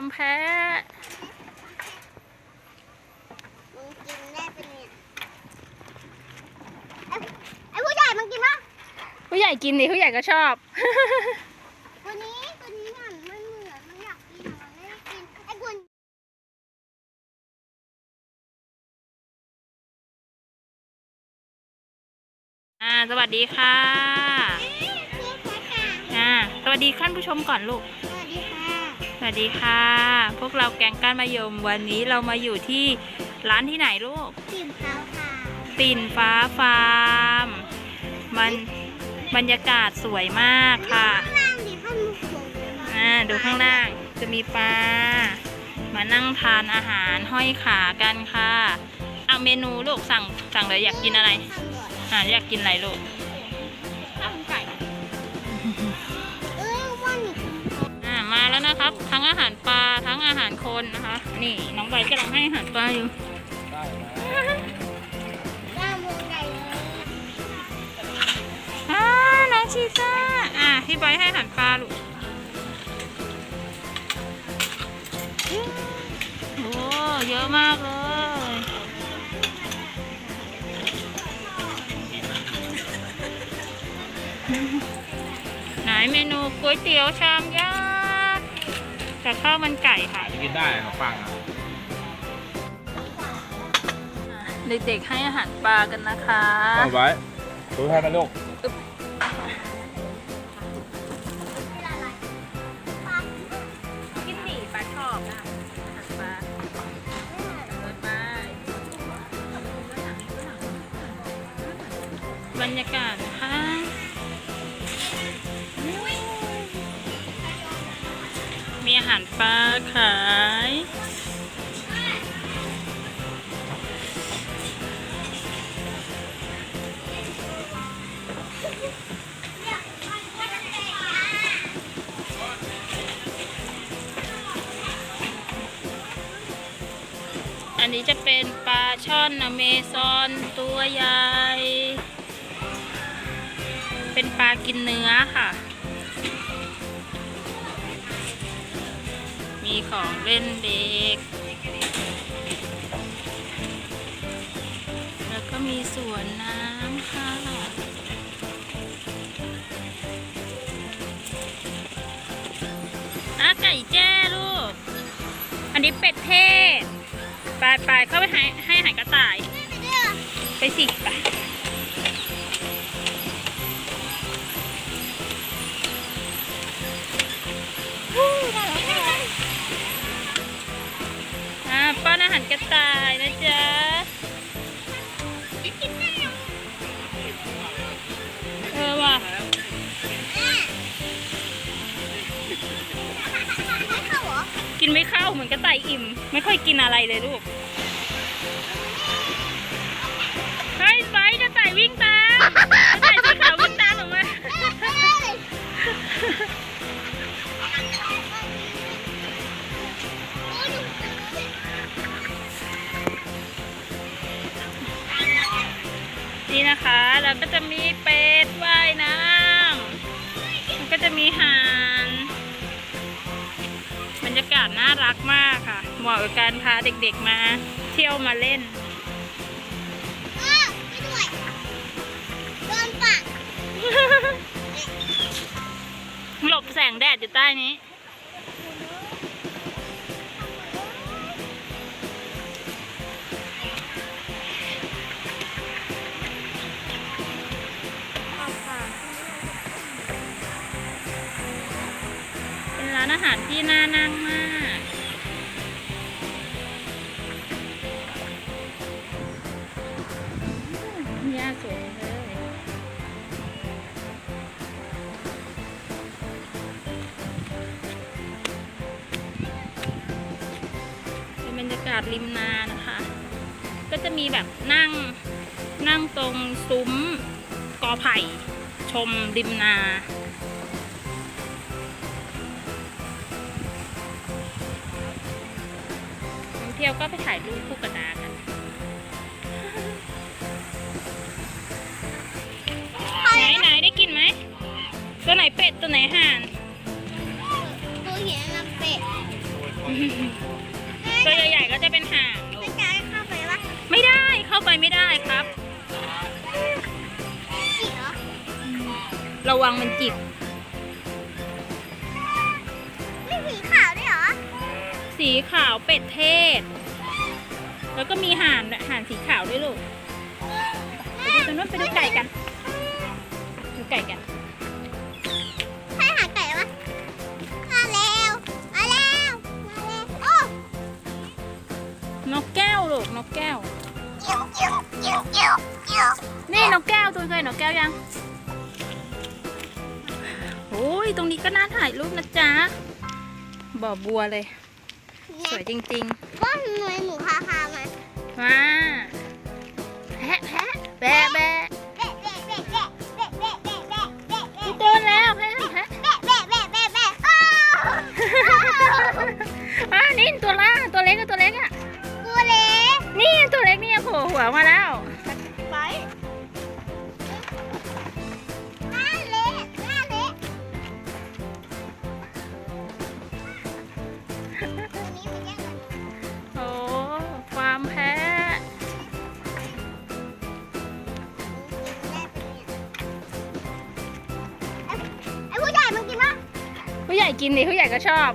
ามแพ้มึงกินได้เป็นเนี่ยไอ้ไอ้ผู้ใหญ่มันกินปะผู้ใหญ่กินดิผู้ใหญ่ก็ชอบ ตัวนี้ตัวนี้มันมันเหมือนมันอยากกินอะมันไม่ได้กินไอ้กุนอ่าสวัสดีค่ะพี่ค่ะค่ะ อ่า สวัสดีท่านผู้ชมก่อนลูกสวัสดีค่ะ สวัสดีค่ะ พวกเราแกงก้านมะยมวันนี้เรามาอยู่ที่ร้านที่ไหนลูกกินเขาค่ะปิ่นฟ้าฟาร์มมันบรรยากาศสวยมากค่ะข้างล่างดิข้างมุกสูงอ่าดูข้างล่างจะมีปลามานั่งทานอาหารห้อยขากันค่ะ เอาเมนูลูกสั่งสั่งเลยอยากกินอะไรข้างบนอ่าอยากกินอะไรลูก แล้วนะครับ ทั้งอาหารปลาทั้งอาหารคนนะคะ นี่น้องใบกำลังให้อาหารปลาอยู่ด้ามวงใหญ่เลยอ่าน้องชีซ่าอ่าพี่ใบให้อาหารปลาลูกโอ้เยอะมากเลยไหนเมนูก๋วยเตี๋ยวชามยักษ์ กับข้าวมันไก่ค่ะ กินได้ขนมปังอะเด็กๆให้อาหารปลากันนะคะเอาไว้ดูให้มาลูกกินหนีปลาชอบนะอาหารปลาเปิดไปบรรยากาศนะคะาหารปลาขาย อันนี้จะเป็นปลาช่อนอเมซอนตัวใหญ่ เป็นปลากินเนื้อค่ะ มีของเล่นเด็ก แล้วก็มีสวนน้ำค่ะอะไก่แจ้ลูก อันนี้เป็ดเทศ ไปไปเข้าไปให้ให้อาหารกระต่าย ไปสิไป ไม่ค่อยกินอะไรเลยลูกเฮ้ยไปกระต่วิ่งตามกระต่ายสีขาววิ่งตามออกมานี่นะคะ แล้วก็จะมีเป็ดว่ายน้ำมันก็จะมีห่า รรยากาศน่ารักมากค่ะ เหมาะกับการพาเด็กๆมา เที่ยวมาเล่นอ้าวไม่ด้วยโดนปากหลบแสงแดดอยู่ใต้นี้ ร้านอาหารที่น่านั่งมากหญ้าสวยเลยเป็นบรรยากาศริมนานะคะ ก็จะมีแบบนั่งนั่งตรงซุ้มกอไผ่ ชมริมนา ท่องเที่ยวก็ไปถ่ายรูปคู่กับนากันไหนไหนได้กินไหมตัวไหนเป็ดตัวไหนห่านตัวเห็นมันเป็ดนตัวใหญ่ๆก็จะเป็นห่างลูไม่กจะให้เข้าไปวะไม่ได้เข้าไปไม่ได้ครับจิเหรอระวังมันจิก สีขาวเป็ดเทศ แล้วก็มีห่านด้วยห่านสีขาวด้วยลูก ไปดูตรงนู้นไปดูไก่กัน ดูไก่กันใช่หาไก่วะมาแล้ว มาแล้ว มาแล้วโอ้นกแก้วลูกนกแก้วเกี่ยวเกี่ยวเกี่ยวเกี่ยวเกี่ยวนี่นกแก้วตัวเคยนกแก้วยังโอ้ย ตรงนี้ก็น่าถ่ายรูปนะจ๊ะบ่อบัวเลย สวยจริงว่าหน่วยหมูพาพามาๆว้าแพะแพะแบะแบะเบะเบะเบะเบะเบะเบะเบะเบะเบะเบะโดนแล้วแพะแพะเบะเบะเบะเบะเบะอ้าวอ่านี่ตัวล่างตัวเล็กกับตัวเล็กอะตัวเล็ก นี่ตัวเล็กนี่โผล่หัวมาแล้ว ใหญ่กินดิผู้ใหญ่ก็ชอบ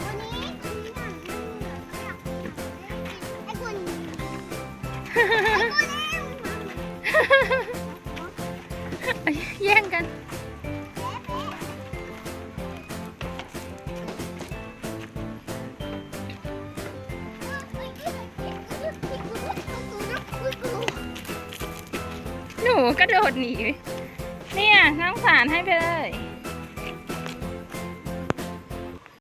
ตัวนี้ตัวนี้น่ะไอ้คนไอ้คนนี้แย่งกัน หนูกระโดดหนี เนี่ยน้องสารให้ไปเลย